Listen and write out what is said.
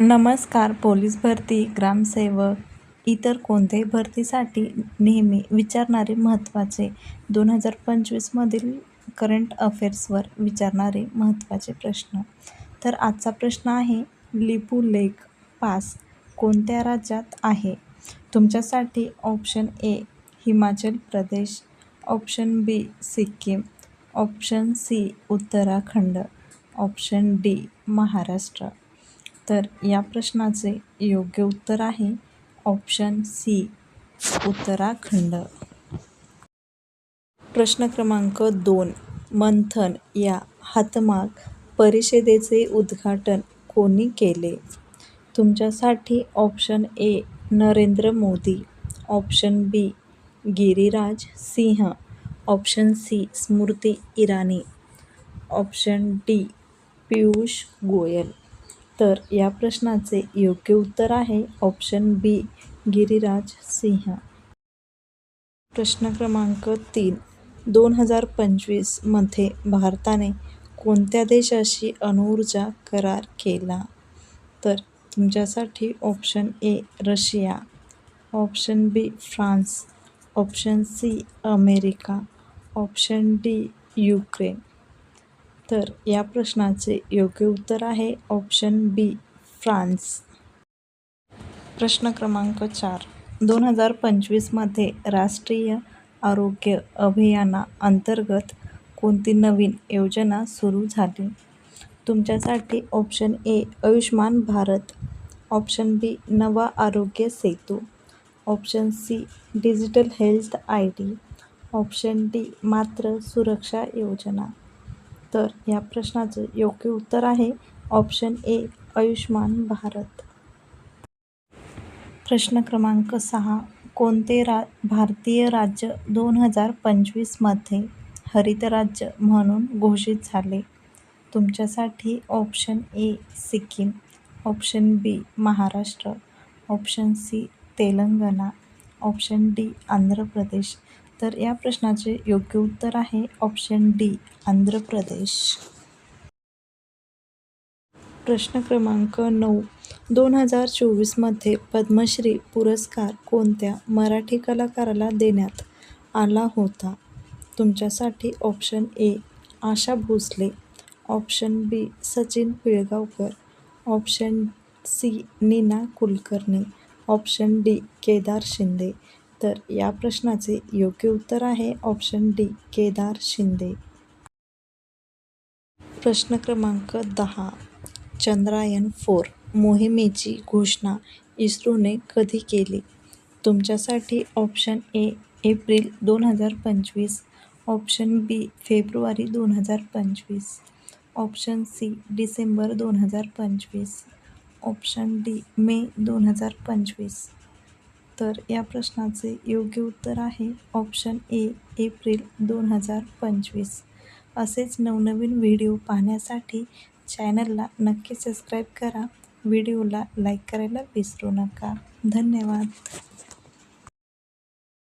नमस्कार पोलीस भरती ग्रामसेवक इतर कोणत्याही भरतीसाठी नेहमी विचारणारे महत्त्वाचे. दोन हजार पंचवीसमधील करंट अफेअर्सवर विचारणारे महत्त्वाचे प्रश्न. तर आजचा प्रश्न आहे लिपू लेक पास कोणत्या राज्यात आहे? तुमच्यासाठी option A Himachal Pradesh option B Sikkim option C Uttarakhand option D Maharashtra. तर या प्रश्नाचे योग्य उत्तर आहे ऑप्शन सी उत्तराखंड. प्रश्न क्रमांक दोन मंथन या हातमाग परिषदेचे उद्घाटन कोणी केले? तुमच्यासाठी option A Narendra Modi. Option B Giriraj Singh. Option C Smriti Irani. Option D Piyush Goyal. तर या प्रश्नाचे योग्य उत्तर आहे ऑप्शन बी गिरिराज सिंह. प्रश्न क्रमांक तीन. दोन हजार पंचवीसमध्ये भारताने कोणत्या देशाशी अणुऊर्जा करार केला? तर तुमच्यासाठी option A Russia. Option B France. Option C America. Option D Ukraine. तर या प्रश्नाचे योग्य उत्तर आहे ऑप्शन बी फ्रान्स. प्रश्न क्रमांक चार. दोन हजार पंचवीसमध्ये राष्ट्रीय आरोग्य अभियाना अंतर्गत कोणती नवीन योजना सुरू झाली? तुमच्यासाठी option A Ayushman Bharat. Option B नवा Aarogya Setu. Option C digital health I D. Option D Matru Suraksha Yojana. तर या प्रश्नाचं योग्य उत्तर आहे ऑप्शन ए आयुष्मान भारत. प्रश्न क्रमांक सहा कोणते रा भारतीय राज्य दोन हजार पंचवीसमध्ये हरित राज्य म्हणून घोषित झाले? तुमच्यासाठी option A Sikkim option B Maharashtra option C Telangana option D Andhra Pradesh तर या प्रश्नाचे योग्य उत्तर आहे ऑप्शन डी आंध्र प्रदेश. प्रश्न क्रमांक नऊ. दोन हजार चोवीसमध्ये पद्मश्री पुरस्कार कोणत्या मराठी कलाकाराला देण्यात आला होता? तुमच्यासाठी option A Asha Bhosle. Option B Sachin Pilgaonkar. Option C Neena Kulkarni. Option D Kedar Shinde. तर या प्रश्नाचे योग्य उत्तर आहे ऑप्शन डी केदार शिंदे. प्रश्न क्रमांक दहा चंद्रायन फोर मोहिमेची घोषणा इस्रोने कधी केली? तुमच्यासाठी ऑप्शन ए एप्रिल दोन हजार पंचवीस ऑप्शन बी फेब्रुवारी दोन हजार पंचवीस ऑप्शन सी डिसेंबर दोन हजार पंचवीस ऑप्शन डी मे दोन हजार पंचवीस. तर या प्रश्नाचे योग्य उत्तर आहे ऑप्शन ए एप्रिल दोन हजार पंचवीस. असेच नवनवीन व्हिडिओ पाहण्यासाठी चॅनलला नक्की सबस्क्राईब करा. व्हिडिओला लाईक करायला विसरू नका. धन्यवाद.